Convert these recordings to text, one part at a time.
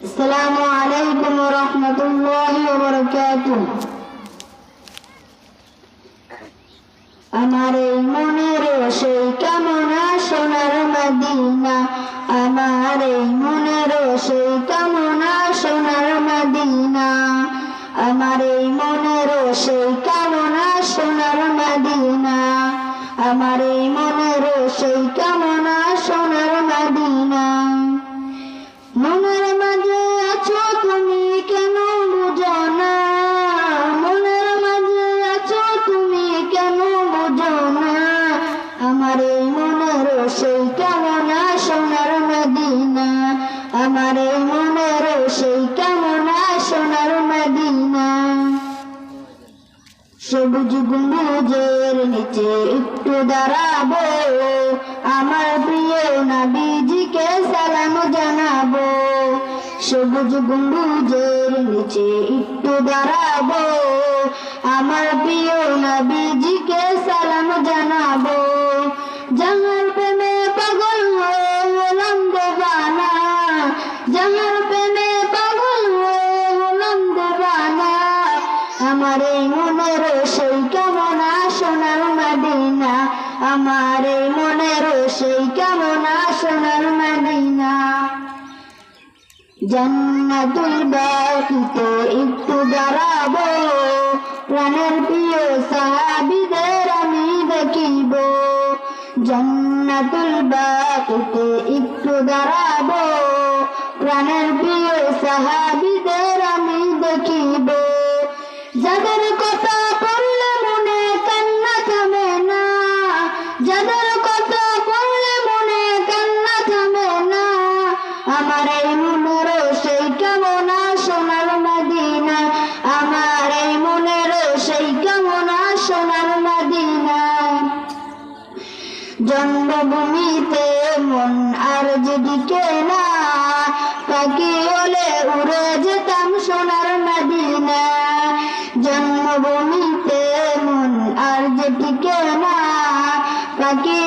السلام عليكم ورحمة الله وبركاته আমার এই মনের সেই কামনা সোনার মদিনা আমার এই মনের সেই কামনা সোনার মদিনা আমার এই মনের সেই কামনা সোনার মদিনা আমার এই মনের সেই কামনা সেই কামনা সোনার মদিনা? আমার এই মনের সেই কামনা সোনার মদিনা? সবুজ গুম্বুজের নিচে একটু দাঁড়াবো। আমার প্রিয় নবীজিকে সালাম জানাব। সবুজ গুম্বুজের নিচে একটু দাঁড়াবো। আমার প্রিয় আমার মনের সেই কামনা সোনার মদিনা? আমার মনের সেই কামনা সোনার মদিনা? জান্নাতুল বাকিতে একটু দাঁড়াবো, প্রাণের প্রিয় সাহাবিদের আমি দেখিব। জান্নাতুল বাকিতে একটু দাঁড়াবো, প্রাণের প্রিয় সাহাবিদের আমি দেখিব। আমার এই জন্মভূমিতে মন আর যেদিকে না পাখি হলে উড়ে যেতাম সোনার মদিনা। জন্মভূমিতে মন আর যেদিকে না পাখি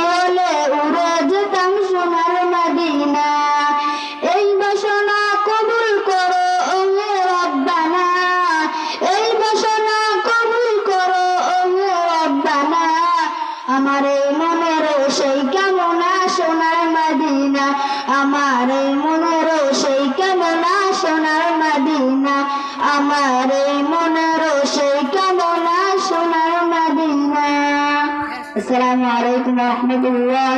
আমার মনের সেই কামনা সোনার মাদিনা? আমার মনের সেই কামনা সোনার মাদিনা? আমার মনের সেই কামনা সোনার মাদিনা? আসসালামু আলাইকুম রহমতুল্লাহ